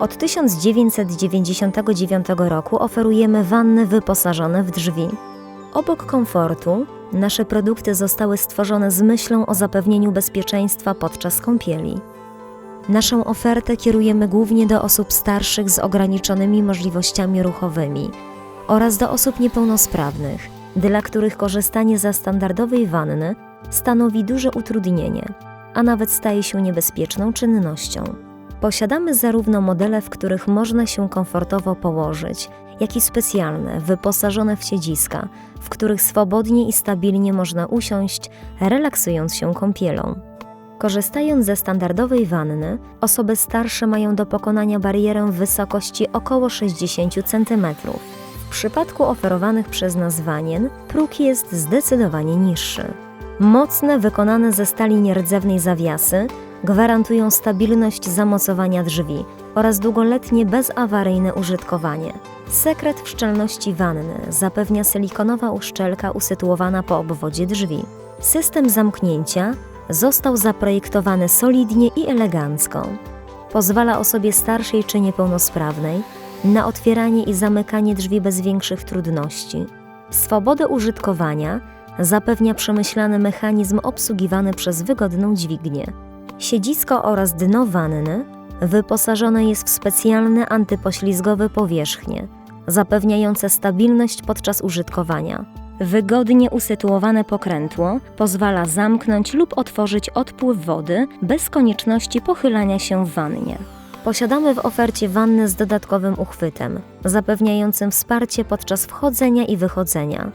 Od 1999 roku oferujemy wanny wyposażone w drzwi. Obok komfortu, nasze produkty zostały stworzone z myślą o zapewnieniu bezpieczeństwa podczas kąpieli. Naszą ofertę kierujemy głównie do osób starszych z ograniczonymi możliwościami ruchowymi oraz do osób niepełnosprawnych, dla których korzystanie ze standardowej wanny stanowi duże utrudnienie, a nawet staje się niebezpieczną czynnością. Posiadamy zarówno modele, w których można się komfortowo położyć, jak i specjalne, wyposażone w siedziska, w których swobodnie i stabilnie można usiąść, relaksując się kąpielą. Korzystając ze standardowej wanny, osoby starsze mają do pokonania barierę w wysokości około 60 cm. W przypadku oferowanych przez nas wanien próg jest zdecydowanie niższy. Mocne, wykonane ze stali nierdzewnej zawiasy gwarantują stabilność zamocowania drzwi oraz długoletnie bezawaryjne użytkowanie. Sekret w szczelności wanny zapewnia silikonowa uszczelka usytuowana po obwodzie drzwi. System zamknięcia został zaprojektowany solidnie i elegancko. Pozwala osobie starszej czy niepełnosprawnej na otwieranie i zamykanie drzwi bez większych trudności. Swobodę użytkowania zapewnia przemyślany mechanizm obsługiwany przez wygodną dźwignię. Siedzisko oraz dno wanny wyposażone jest w specjalne antypoślizgowe powierzchnie, zapewniające stabilność podczas użytkowania. Wygodnie usytuowane pokrętło pozwala zamknąć lub otworzyć odpływ wody bez konieczności pochylania się w wannie. Posiadamy w ofercie wannę z dodatkowym uchwytem, zapewniającym wsparcie podczas wchodzenia i wychodzenia.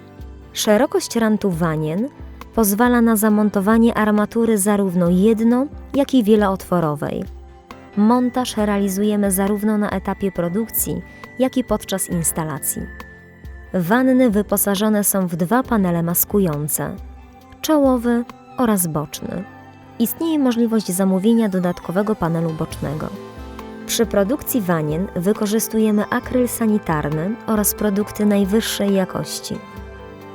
Szerokość rantu wanien pozwala na zamontowanie armatury zarówno jedno, jak i wielootworowej. Montaż realizujemy zarówno na etapie produkcji, jak i podczas instalacji. Wanny wyposażone są w dwa panele maskujące czołowy oraz boczny. Istnieje możliwość zamówienia dodatkowego panelu bocznego. Przy produkcji wanien wykorzystujemy akryl sanitarny oraz produkty najwyższej jakości.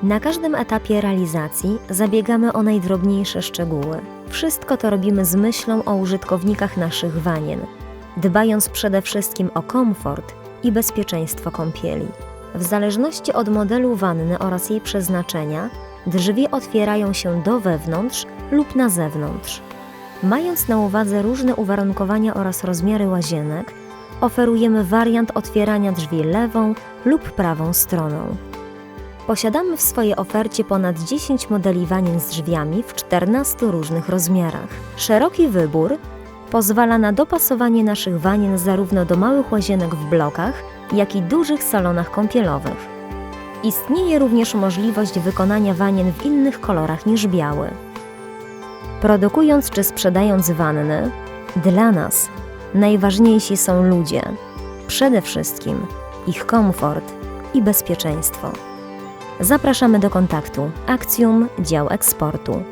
Na każdym etapie realizacji zabiegamy o najdrobniejsze szczegóły. Wszystko to robimy z myślą o użytkownikach naszych wanien, dbając przede wszystkim o komfort i bezpieczeństwo kąpieli. W zależności od modelu wanny oraz jej przeznaczenia, drzwi otwierają się do wewnątrz lub na zewnątrz. Mając na uwadze różne uwarunkowania oraz rozmiary łazienek, oferujemy wariant otwierania drzwi lewą lub prawą stroną. Posiadamy w swojej ofercie ponad 10 modeli wanien z drzwiami w 14 różnych rozmiarach. Szeroki wybór pozwala na dopasowanie naszych wanien zarówno do małych łazienek w blokach, jak i dużych salonach kąpielowych. Istnieje również możliwość wykonania wanien w innych kolorach niż biały. Produkując czy sprzedając wanny, dla nas najważniejsi są ludzie, przede wszystkim ich komfort i bezpieczeństwo. Zapraszamy do kontaktu. Akcjum Dział Eksportu